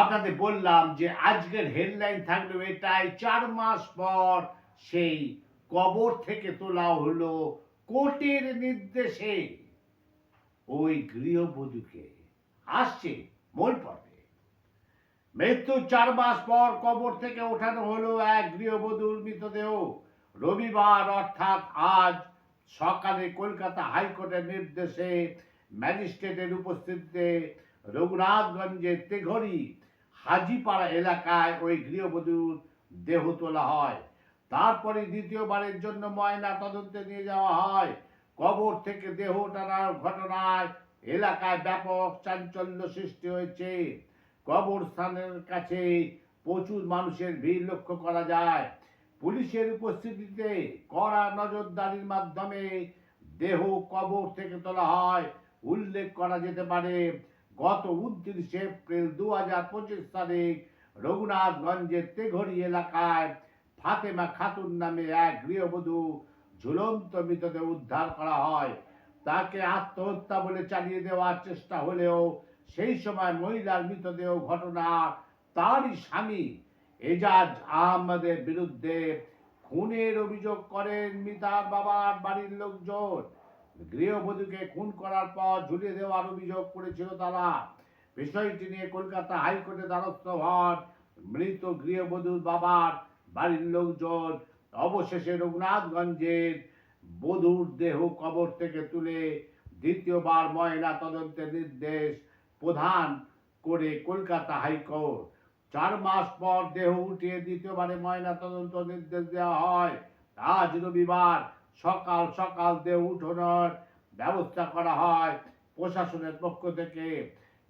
আপনাদের বললাম যে আজকের হেডলাইন থাকল এটাই, চার মাস পর সেই কবর থেকে তোলা হলো কোর্টের নির্দেশে ওই গৃহবধূকে। আসছে মূল পর্বে। মৃত্যু চার মাস পর কবর থেকে ওঠানো হলো এক গৃহবধূর মৃতদেহ। রবিবার অর্থাৎ আজ সকালে কলকাতা হাইকোর্টের নির্দেশে ম্যাজিস্ট্রেটের উপস্থিতিতে রঘুনাথগঞ্জের তেঘরি হাজিপাড়া এলাকায় ওই গৃহবধূর দেহ তোলা হয়। তারপরে দ্বিতীয়বারের জন্য ময়না তদন্তে নিয়ে যাওয়া হয়। কবর থেকে দেহ টানার ঘটনায় এলাকায় ব্যাপক চাঞ্চল্য সৃষ্টি হয়েছে। কবরস্থানের কাছে প্রচুর মানুষের ভিড় লক্ষ্য করা যায়। পুলিশের উপস্থিতিতে কড়া নজরদারির মাধ্যমে দেহ কবর থেকে তোলা হয়। উল্লেখ করা যেতে পারে গত উনত্রিশে এপ্রিল দু হাজার পঁচিশ তারিখ রঘুনাথগঞ্জের তেঘরি এলাকায় ফাতেমা খাতুন নামে এক গৃহবধূ ঝুলন্ত মৃতদেহ উদ্ধার করা হয়। তাকে আত্মহত্যা বলে চালিয়ে দেওয়ার চেষ্টা হলেও সেই সময় মহিলার মৃতদেহ ঘটনা তারই স্বামী এজাজ আহমদের বিরুদ্ধে খুনের অভিযোগ করেন মিতার বাবার বাড়ির লোকজন। গৃহবধূকে খুন করার পর ঝুলিয়ে দেওয়ার অভিযোগ করেছিল তারা। বিষয়টি নিয়ে কলকাতা হাইকোর্টে দ্বারস্থ হন মৃত গৃহবধূর বাবার বাড়ির লোকজন। অবশেষে রঘুনাথগঞ্জের বধূর দেহ কবর থেকে তুলে দ্বিতীয়বার ময়না তদন্তের নির্দেশ প্রধান করে কলকাতা হাইকোর্ট। চার মাস পর দেহ উঠিয়ে দ্বিতীয়বারে ময়না তদন্ত নির্দেশ দেওয়া হয়। আজ রবিবার সকাল সকাল দেহ উঠানোর ব্যবস্থা করা হয় প্রশাসনের পক্ষ থেকে।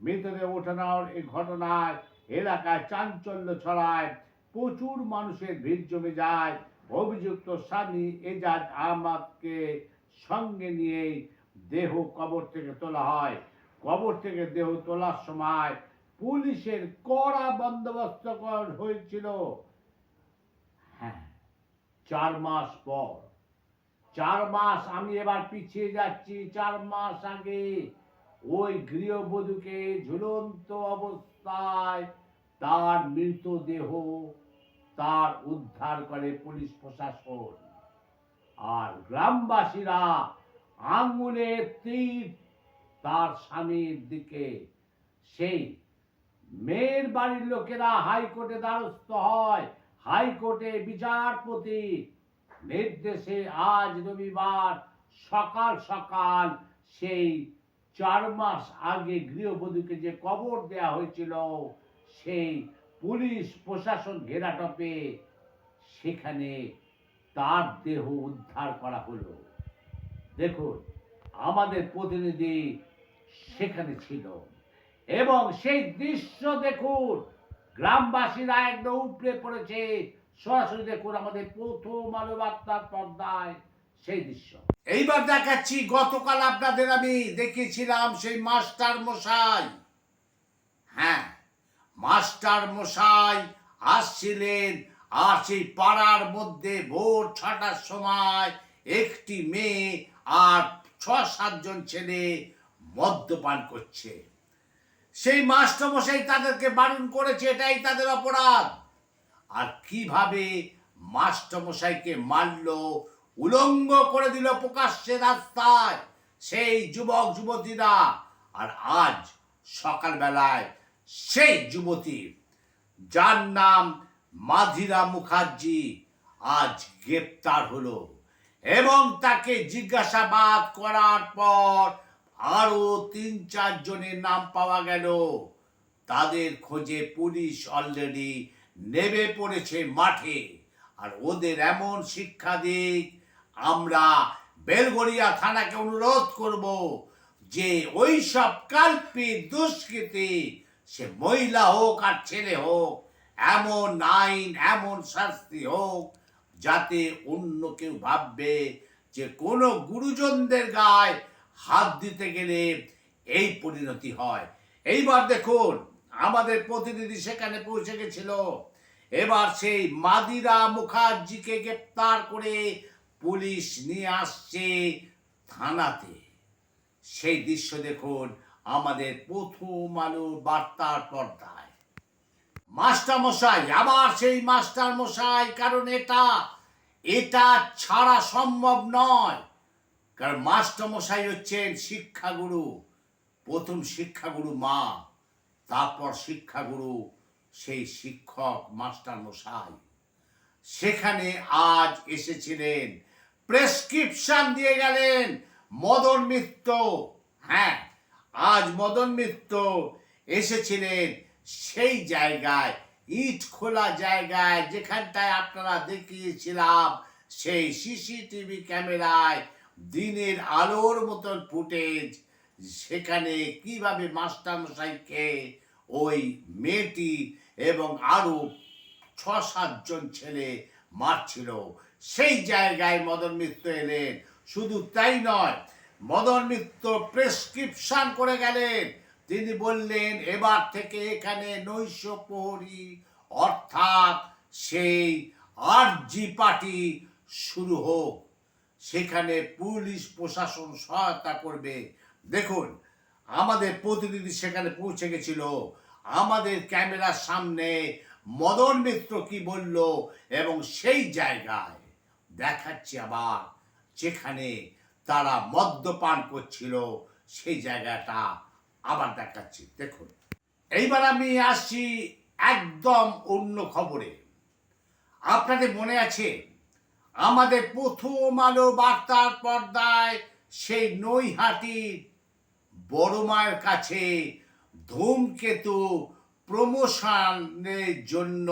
মৃতদেহ ওঠানোর এই ঘটনায় এলাকায় চাঞ্চল্য ছড়ায়, প্রচুর মানুষের ভিড় জমে যায়। অভিযুক্ত স্বামী এজাজ আহমদকে সঙ্গে নিয়েই দেহ কবর থেকে তোলা হয়। কবর থেকে দেহ তোলার সময় পুলিশের কড়া বন্দোবস্ত করা হয়েছিল। হ্যাঁ চার মাস পর। চার মাস আমি এবার পিছিয়ে যাচ্ছি, চার মাস আগে। ওই গৃহবধূকে ঝুলন্ত অবস্থায় তার মৃতদেহ তার উদ্ধার করে পুলিশ প্রশাসন। আর গ্রামবাসীরা আঙ্গুলে তীর তার স্বামীর দিকে। সেই মেয়ের বাড়ির লোকেরা হাইকোর্টে দ্বারস্থ হয়। হাইকোর্টে বিচারপতি নির্দেশে আজ রবিবার সকাল সকাল সেই চার মাস আগে গৃহবধূকে যে কবর দেয়া হয়েছিল, সেই পুলিশ প্রশাসন ঘেরাটপে সেখানে তার দেহ উদ্ধার করা হলো। দেখুন, আমাদের প্রতিনিধি সেখানে ছিল। এবং সেই দৃশ্য দেখুন, গ্রামবাসীরা একদম উপড়ে পড়েছে। সরাসরি দেখুন আমাদের প্রথম আলো বার্তার পর্দায় সেই দৃশ্য। এইবার দেখাচ্ছি, গতকাল আপনাদের আমি দেখিয়েছিলাম সেই মাস্টার মশাই। হ্যাঁ মাস্টার মশাই আসছিলেন আর সেই পাড়ার মধ্যে ভোর ছটার সময় একটি মেয়ে আর ছ সাতজন ছেলে মদ্যপান করছে। সেই মাস্টারমশাই তাদেরকে বারণ করেছে, এটাই তাদের অপরাধ। আর কীভাবে মাস্টারমশাইকে মারল, উলঙ্গ করে দিল প্রকাশ্যে রাস্তায় সেই যুবক, যুবতীরা। আর আজ সকালবেলায় সেই যুবতী, যার নাম মাধিরা মুখার্জি, আজ গ্রেপ্তার হলো এবং তাকে জিজ্ঞাসাবাদ করার পর আরও তিন চার জনের নাম পাওয়া গেল। তাদের খোঁজে পুলিশ অলরেডি নেমে পড়েছে মাঠে। আর ওদের এমন শিক্ষা দিক, আমরা বেলগড়িয়া থানাকে অনুরোধ করব যে ওই সব কাল্পিক দুষ্কৃতী, সে মহিলা হোক আর ছেলে হোক, এমন আইন, এমন শাস্তি হোক, যাতে অন্য কেউ ভাববে যে কোনো গুরুজনদের গায়ে হাত দিতে গেলে এই পরিণতি হয়। এইবার দেখুন আমাদের প্রতিনিধি সেখানে পৌঁছে গেছিল। এবার সেই মাদিরা মুখার্জিকে গ্রেপ্তার করে পুলিশ নিয়ে আসছে থানাতে। সেই দৃশ্য দেখুন আমাদের প্রথম আলো বার্তার পর্দায়। মাস্টার মশাই আবার সেই মাস্টার মশাই কারণ এটা এটা ছাড়া সম্ভব নয়। কারণ মাস্টার মশাই হচ্ছেন শিক্ষাগুরু, প্রথম শিক্ষাগুরু মা। তারপর শিক্ষাগুরু সেই শিক্ষক মাস্টার মশাই। সেখানে আজ এসেছিলেন, প্রেসক্রিপশন দিয়ে গেলেন মদন মিত্র। হ্যাঁ আজ মদন মিত্র এসেছিলেন সেই জায়গায়, ইট খোলা জায়গায়, যেখানটায় আপনারা দেখিয়েছিলাম সেই সিসিটিভি ক্যামেরায় দিনের আলোর মতন ফুটেজ। সেখানে কীভাবে মাস্টারমশাইকে ওই মেয়েটি এবং আরও ছ সাতজন ছেলে মারছিল। সেই জায়গায় মদন মিত্র এলেন। শুধু তাই নয়, মদন মিত্র প্রেসক্রিপশন করে গেলেন। তিনি বললেন, এবার থেকে এখানে নৈশ প্রহরী, অর্থাৎ সেই আরজি পার্টি শুরু হোক। সেখানে পুলিশ প্রশাসন সহায়তা করবে। দেখুন, আমাদের প্রতিনিধি সেখানে পৌঁছে গেছিল। আমাদের ক্যামেরার সামনে মদন মিত্র কি বলল এবং সেই জায়গায় দেখাচ্ছি আবার যেখানে তারা মদ্যপান করছিল, সেই জায়গাটা আবার দেখাচ্ছি। দেখুন, এইবার আমি আসছি একদম অন্য খবরে। আপনাদের মনে আছে, আমাদের প্রথম আলো বার্তার পর্দায় সেই নৈহাটির বড় মায়ের কাছে ধূমকেতু প্রমোশনের জন্য,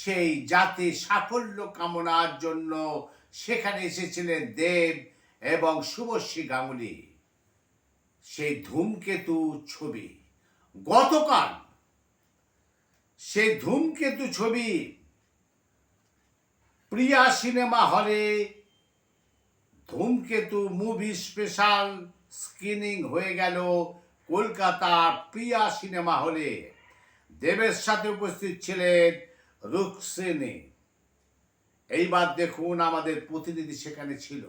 সেই জাতির সাফল্য কামনার জন্য সেখানে এসেছিলেন দেব এবং শুভশ্রী গাঙ্গুলি। সেই ধূমকেতু ছবি, গতকাল সেই ধূমকেতু ছবি প্রিয়া সিনেমা হলে ধূমকেতু মুভি স্পেশাল স্ক্রিনিং হয়ে গেল কলকাতার প্রিয়া সিনেমা হলে দেবের সাথে উপস্থিত ছিলেন রুকসেনে এইবার দেখুন আমাদের প্রতিনিধি সেখানে ছিল।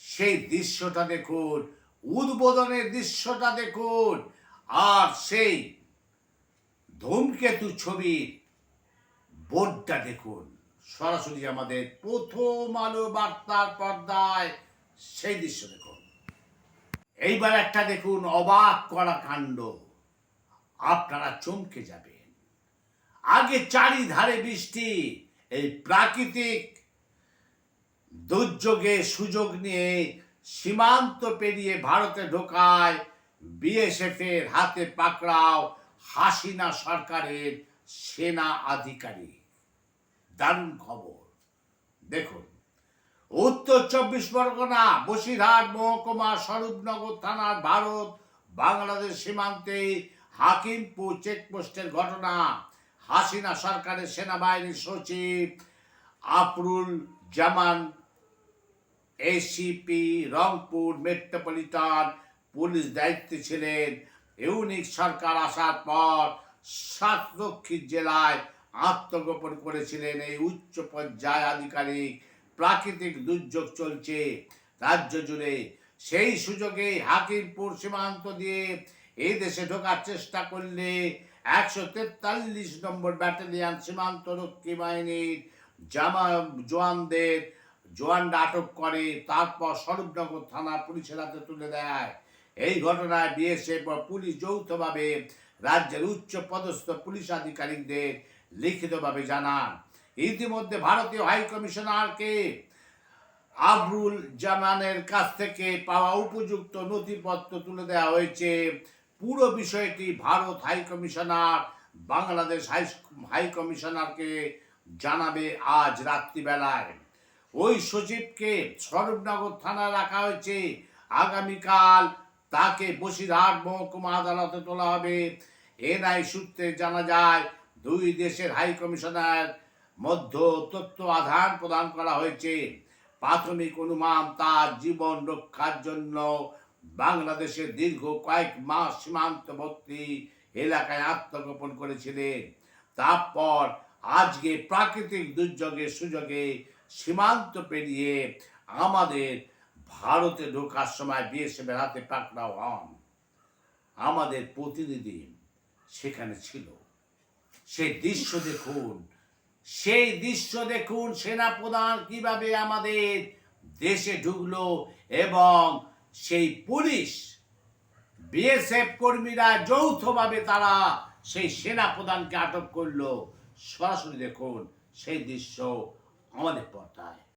সেই দৃশ্যটা দেখুন, উদ্বোধনের দৃশ্যটা দেখুন, আর সেই ধূমকেতু ছবির বোর্ডটা দেখুন। সরাসরি আমাদের প্রথম আলো বার্তার পর্দায় সেই দৃশ্য দেখুন। এইবার একটা দেখুন, অবাক করা কাণ্ড। আপনারা চমকে যাবেন। আগে চারিধারে বৃষ্টি, এই প্রাকৃতিক দুর্যোগে সুযোগ নিয়ে সীমান্ত পেরিয়ে ভারতে ঢোকায় বিএসএফ এর হাতে পাকড়াও হাসিনা সরকারের সেনা আধিকারিক। দারুণ খবর। দেখুন উত্তর চব্বিশ পরগনা, বসিরহাট, মহকুমা, স্বরূপনগর থানার ভারত, বাংলাদেশ সীমান্তে হাকিমপুর চেকপোস্টের ঘটনা। হাসিনা সরকারের সেনাবাহিনীর সচিব Afrul Zaman, ACP, Rangpur metropolitan police দায়িত্বে ছিলেন। ইউনিক সরকার আসার পর সাতরক্ষী জেলায় আত্মগোপন করেছিলেন এই উচ্চ পর্যায় আধিকারিক প্রাকৃতিক দুর্যোগ চলছে। রাজ্য জুড়ে সেই সুযোগে হাকিমপুর সীমান্ত দিয়ে এই দেশে ঢোকার চেষ্টা করলে একশো তেতাল্লিশ নম্বর ব্যাটালিয়ান সীমান্ত রক্ষী বাহিনীর জামা জোয়ানদের জোয়ানরা আটক করে, তারপর স্বরূপনগর থানা পুলিশের হাতে তুলে দেয়। এই ঘটনায় বিএসএফ পুলিশ যৌথভাবে রাজ্যের উচ্চ পদস্থ পুলিশ আধিকারিকদের লিখিতভাবে জানান। ইতিমধ্যে ভারতীয় হাই কমিশনারকে আবরুল জামানের কাছ থেকে পাওয়া উপযুক্ত নথিপত্র তুলে দেওয়া হয়েছে। পুরো বিষয়টি Bharat high commissioner, Bangladesh high high কমিশনারকে জানাবে আজ রাত্রিবেলায়। ওই সচিবকে স্বরূপনগর থানায় রাখা হয়েছে। আগামীকাল তাকে বসিরহাট মহকুমা আদালতে তোলা হবে। এনআই সূত্রে জানা যায়, দুই দেশের হাই কমিশনার মধ্যে তথ্য আদান প্রদান করা হয়েছে। প্রাথমিক অনুমান তার জীবন রক্ষার জন্য বাংলাদেশের দীর্ঘ কয়েক মাস সীমান্তবর্তী এলাকায় আত্মগোপন করেছিলেন। তারপর আজকে প্রাকৃতিক দুর্যোগের সুযোগে সীমান্ত পেরিয়ে আমাদের ভারতে ঢোকার সময় বিএসএফের হাতে পাকড়াও হন। আমাদের প্রতিনিধি সেখানে ছিল। সেই দৃশ্য দেখুন সেই দৃশ্য দেখুন সেনাপ্রধান কীভাবে আমাদের দেশে ঢুকলো এবং সেই পুলিশ, বিএসএফ কর্মীরা যৌথভাবে তারা সেই সেনাপ্রধানকে আটক করল। সরাসরি দেখুন সেই দৃশ্য আমাদের পর্দায়।